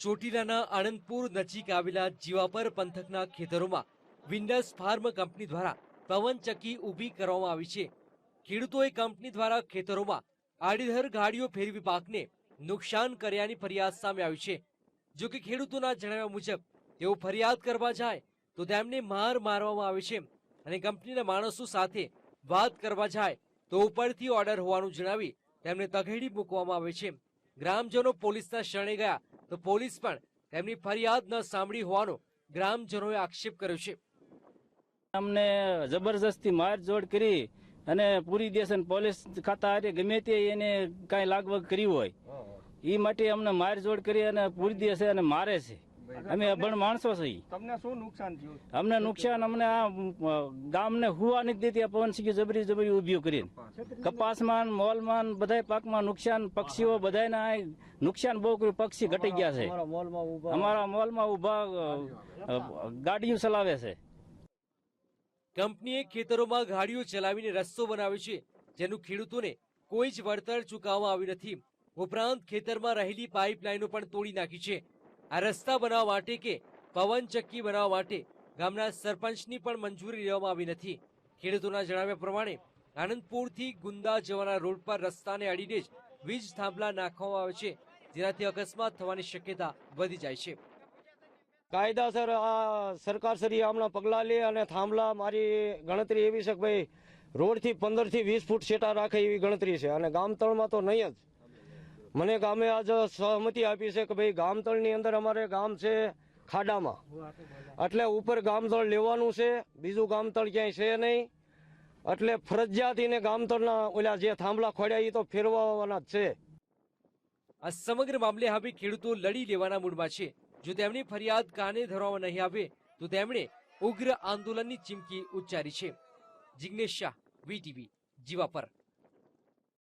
ચોટીલાના આણંદપુર નજીક આવેલા જીવાપર પંથકના ખેતરોમાં વિન્ડસ ફાર્મ કંપની દ્વારા પવનચક્કી ઊભી કરવામાં આવી છે. ખેડૂતોએ કંપની દ્વારા ખેતરોમાં આડીધર ગાડીઓ ફેરવી પાકને નુકસાન કર્યાની ફરિયાદ સામે આવી છે. જો કે ખેડૂતોના જણાવ્યા મુજબ, તેઓ ફરિયાદ કરવા જાય તો તેમને માર મારવામાં આવે છે અને કંપનીના માણસો સાથે વાત કરવા જાય તો ઉપરથી ઓર્ડર હોવાનું જણાવી તેમને તઘેડી મૂકવામાં આવે છે. ગ્રામજનો પોલીસના શરણે ગયા તો પોલીસ પણ તેમની ફરિયાદ ન સાંભળી હોવાનો ગ્રામજનોએ આક્ષેપ કર્યો છે. અમને જબરજસ્તી મારઝોડ કરી અને પૂરી દેશ પોલીસ ખાતા હારે ગમે તે એને કાંઈ લાગવગ કરી હોય એ માટે અમને મારઝોડ કરી અને પૂરી દેશે અને મારે છે. અમે અભણ માણસો છીએ. તમને શું નુકસાન થયું? અમને નુકસાન અમને આ ગામને હુવા નથી દેતી આ પવન સિંહ જબરી જબરી ઊભી કરીને. કપાસમાં મોલમાં બધા પાકમાં નુકસાન પક્ષીઓ બધાના નુકસાન બહુ કર્યું પક્ષી ઘટી ગયા છે. અમારા મોલમાં ઊભા ગાડીઓ ચલાવે છે. કંપનીએ ખેતરોમાં ગાડીઓ ચલાવીને રસ્તો બનાવ્યો છે જેનું ખેડૂતોને કોઈ જ વળતર ચૂકવવામાં આવ્યું નથી. ઉપરાંત ખેતરમાં રહેલી પાઇપલાઇનો પણ તોડી નાખી છે. આ રસ્તા બનાવવા માટે કે પવનચક્કી બનાવવા માટે ગામના સરપંચની પણ મંજૂરી લેવામાં આવી નથી. ખેડૂતોના જણાવ્યા પ્રમાણે આનંદપુરથી ગુંદા જવાના રોડ પર રસ્તાને અડીને જ વીજ થાંભલા નાખવામાં આવે છે, જેનાથી અકસ્માત થવાની શક્યતા વધી જાય છે. કાયદાસર આ સરકાર શ્રી હમણાં પગલાં લે અને થાંભલા મારી ગણતરી એવી છે કે ભાઈ રોડથી પંદરથી વીસ ફૂટ સેટા રાખે એવી ગણતરી છે અને ગામતળમાં તો નહીં જ. મને ગામે આજ સહમતિ આપી છે કે ભાઈ ગામતળની અંદર અમારે ગામ છે ખાડામાં. એટલે ઉપર ગામતળ લેવાનું છે, બીજું ગામતળ ક્યાંય છે નહીં. એટલે ફરજિયાત એને ગામતળના ઓલા જે થાંભલા ખોડ્યા એ તો ફેરવાના જ છે. આ સમગ્ર મામલે હવે ખેડૂતો લડી લેવાના મૂડમાં છે. જો તેમની ફરિયાદ કાને ધરવામાં નહીં આવે, તો તેમણે ઉગ્ર આંદોલનની ચીમકી ઉચ્ચારી છે. જિગ્નેશ શાહ વીટીવી જીવાપર.